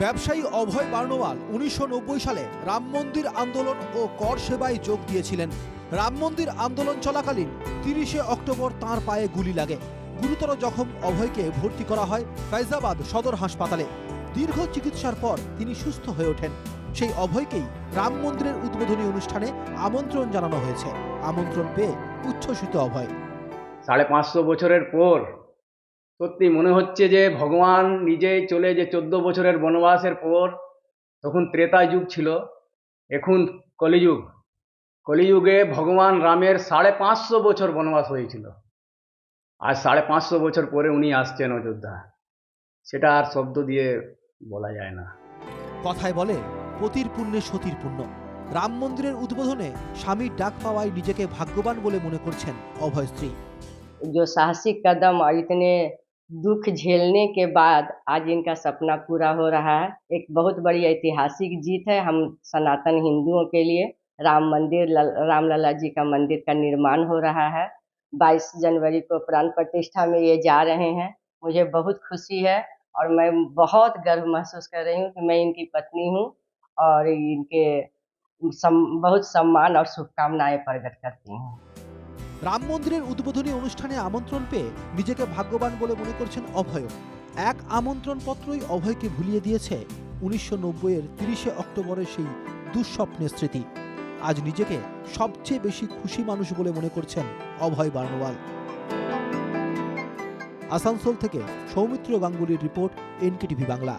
ব্যবসায়ী অভয় বার্নওয়াল উনিশশো সালে রাম মন্দির আন্দোলন ও কর সেবায় যোগ দিয়েছিলেন। রাম মন্দির আন্দোলন চলাকালীন তিরিশে অক্টোবর তাঁর পায়ে গুলি লাগে। গুরুতর জখম অভয়কে ভর্তি করা হয় ফাইজাবাদ সদর হাসপাতালে। দীর্ঘ চিকিৎসার পর তিনি সুস্থ হয়ে ওঠেন। সেই অভয়কেই রাম মন্দিরের উদ্বোধনী অনুষ্ঠানে আমন্ত্রণ জানানো হয়েছে। আমন্ত্রণ পেয়ে উচ্ছ্বসিত অভয়। সাড়ে পাঁচশো বছরের পর সত্যি মনে হচ্ছে যে ভগবান নিজেই চলে যে চোদ্দ বছরের বনবাসের পর তখন ত্রেতা যুগ ছিল এখন কলিযুগ কলিযুগে ভগবান রামের সাড়ে পাঁচশো বছর বনবাস হয়েছিল আজ সাড়ে পাঁচশো বছর পরে উনি আসছেন অযোধ্যা সেটা আর শব্দ দিয়ে বলা যায় না কথায় বলে পতির পুণ্যে সতীর পুণ্য রাম মন্দিরের উদ্বোধনে স্বামীর ডাক পাওয়ায় নিজেকে ভাগ্যবান বলে মনে করছেন অভয় স্ত্রী जो साहसिक कदम और इतने दुख झेलने के बाद आज इनका सपना पूरा हो रहा है। एक बहुत बड़ी ऐतिहासिक जीत है हम सनातन हिंदुओं के लिए। राम मंदिर लल- रामलला जी का मंदिर का निर्माण हो रहा है। 22 जनवरी को प्राण प्रतिष्ठा में ये जा रहे हैं। मुझे बहुत खुशी है और मैं बहुत गर्व महसूस कर रही हूँ कि मैं इनकी पत्नी हूँ और इनके सम, बहुत सम्मान और शुभकामनाएँ प्रकट करती हूँ। রাম মন্দিরের উদ্বোধনী অনুষ্ঠানে আমন্ত্রণ পেয়ে নিজেকে ভাগ্যবান বলে মনে করছেন অভয়। এক আমন্ত্রণ পত্রই অভয়কে ভুলিয়ে দিয়েছে উনিশশো নব্বইয়ের তিরিশে অক্টোবরের সেই দুঃস্বপ্নের স্মৃতি। আজ নিজেকে সবচেয়ে বেশি খুশি মানুষ বলে মনে করছেন অভয় বার্নওয়াল। আসানসোল থেকে সৌমিত্র গাঙ্গুলির রিপোর্ট, এনকেটিভি বাংলা।